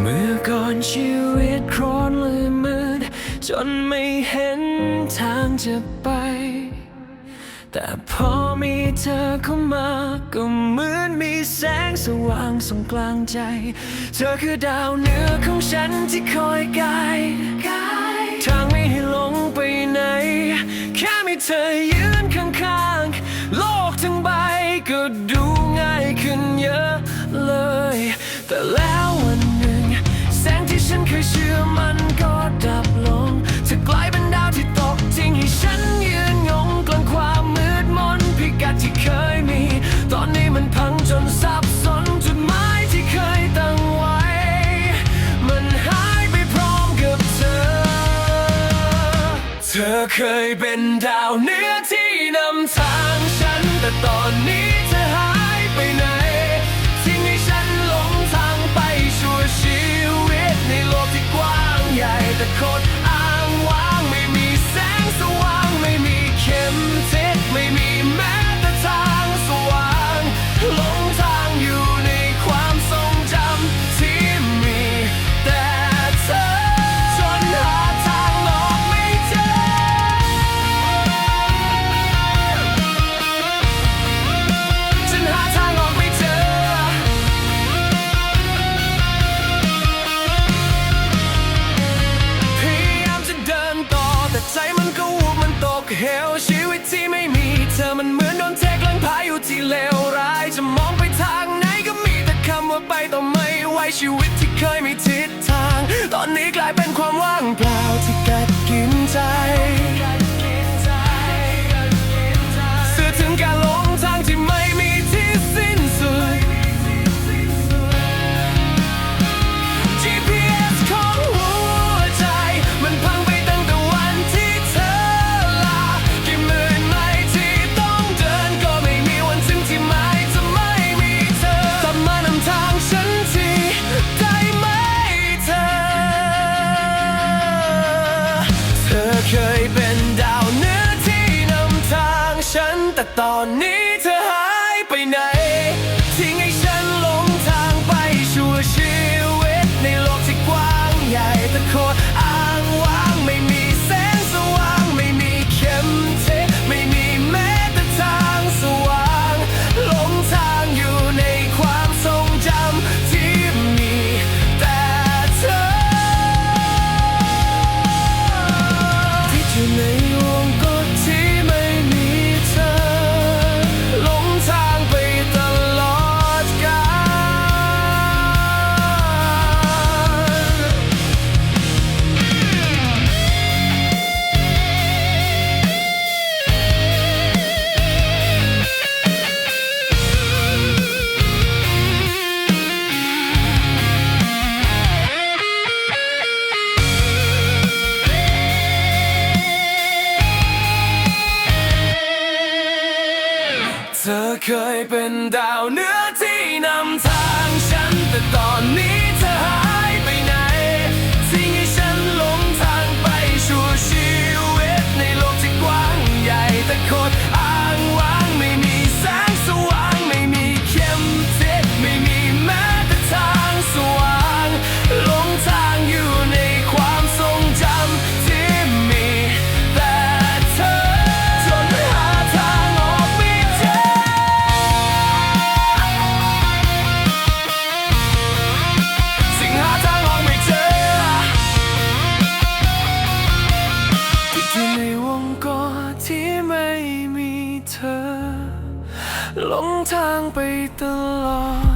เมื่อก่อนชีวิตคร้อนลือมืดจนไม่เห็นทางจะไป แต่พอมีเธอเข้ามา ก็เหมือนมีแสงสว่างส่องกลางใจ เธอคือดาวเหนือของฉันที่คอยกาย เคยเป็นดาวเหนือ เฮลชีวิตที่ไม่มีเธอมันเหมือนโดนเทกลังพายู่ที่เลวร้ายจะมองไปทางไหนก็มีแต่คำว่าไปต่อไม่ไหวชีวิตที่เคยมีทิศทาง ตอนนี้กลายเป็นความว่างเปล่าที่กัดกินใจ ตอนนี้เธอหายไปไหน ทิ้งให้ฉันหลงทางไปชั่วชีวิตในโลกที่กว้างใหญ่แต่โคน เคยเป็นดาวเนื้อที่นำทางฉันแต่ตอนนี้ ลงทางไปตลอด